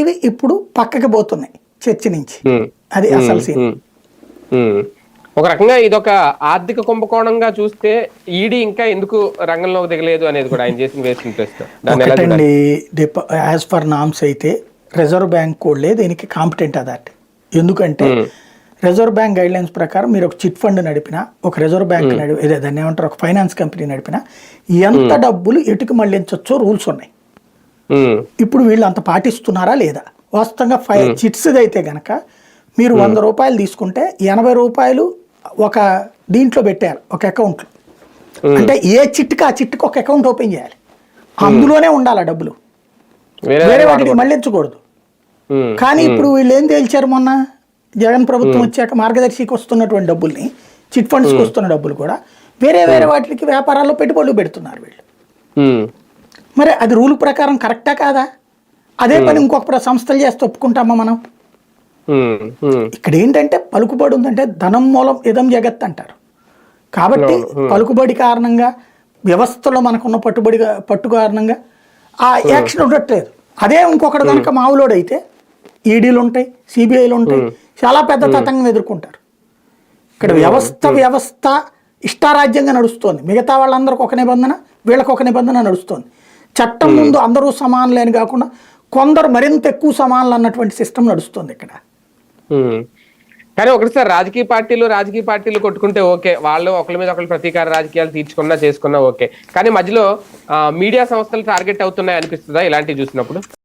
ఇవి ఇప్పుడు పక్కకి పోతున్నాయి చర్చ నుంచి. అది అసలు సీన్. ఒక రకంగా ఇదొక ఆర్థిక కుంభకోణంగా చూస్తే ఈడీ ఇంకా ఎందుకు రంగంలోకి దిగలేదు అనేది కూడా ఆయన చేసిన ఒకటండి యాజ్ పర్ నామ్స్ అయితే రిజర్వ్ బ్యాంక్ వాళ్ళే దీనికి కాంపిటెంట్ అథారిటీ ఎందుకంటే రిజర్వ్ బ్యాంక్ గైడ్ లైన్స్ ప్రకారం మీరు ఒక చిట్ ఫండ్ నడిపినా ఒక రిజర్వ్ బ్యాంక్ నడి ఇదే దాన్ని ఏమంటారు ఒక ఫైనాన్స్ కంపెనీ నడిపినా ఎంత డబ్బులు ఎటుకు మళ్ళించవచ్చో రూల్స్ ఉన్నాయి. ఇప్పుడు వీళ్ళు అంత పాటిస్తున్నారా లేదా? వాస్తవంగా ఫై చిట్స్ అయితే గనక మీరు వంద రూపాయలు తీసుకుంటే ఎనభై రూపాయలు ఒక దీంట్లో పెట్టారు ఒక అకౌంట్లో. అంటే ఏ చిట్కి ఆ చిట్కి ఒక అకౌంట్ ఓపెన్ చేయాలి. అందులోనే ఉండాలి ఆ డబ్బులు. వేరే వాటికి మళ్ళించకూడదు కానీ ఇప్పుడు వీళ్ళు ఏం తేల్చారు మొన్న? జగన్ ప్రభుత్వం వచ్చాక మార్గదర్శికి వస్తున్నటువంటి డబ్బుల్ని చిట్ ఫండ్స్కి వస్తున్న డబ్బులు కూడా వేరే వేరే వాటికి వ్యాపారాల్లో పెట్టుబడులు పెడుతున్నారు వీళ్ళు. మరి అది రూల్ ప్రకారం కరెక్టా కాదా? అదే పని ఇంకొక సంస్థలు చేస్తే ఒప్పుకుంటామా మనం? ఇక్కడ ఏంటంటే పలుకుబడి ఉందంటే ధనం మూలం ఇదం జగత్ అంటారు. కాబట్టి పలుకుబడి కారణంగా వ్యవస్థలో మనకున్న పట్టుబడి పట్టు కారణంగా ఆ యాక్షన్ ఉండట్లేదు. అదే ఇంకొకటి కనుక మావులోడు అయితే ఈడీలు ఉంటాయి సిబిఐలు ఉంటాయి చాలా పెద్ద తతంగం ఎదుర్కొంటారు. ఇక్కడ వ్యవస్థ వ్యవస్థ ఇష్టారాజ్యంగా నడుస్తోంది. మిగతా వాళ్ళందరికి ఒక నిబంధన వీళ్ళకి ఒక నిబంధన నడుస్తోంది. చట్టం ముందు అందరూ సమానులే అని కాకుండా కొందరు మరింత ఎక్కువ సమానులు అన్నటువంటి సిస్టమ్ నడుస్తుంది ఇక్కడ. కానీ ఒకటి సార్ రాజకీయ పార్టీలు రాజకీయ పార్టీలు కొట్టుకుంటే ఓకే. వాళ్ళు ఒకరి మీద ఒకరు ప్రతీకార రాజకీయాలు తీర్చుకున్నా చేసుకున్నా ఓకే. కానీ మధ్యలో మీడియా సంస్థలు టార్గెట్ అవుతున్నాయి అనిపిస్తుందా ఇలాంటివి చూసినప్పుడు?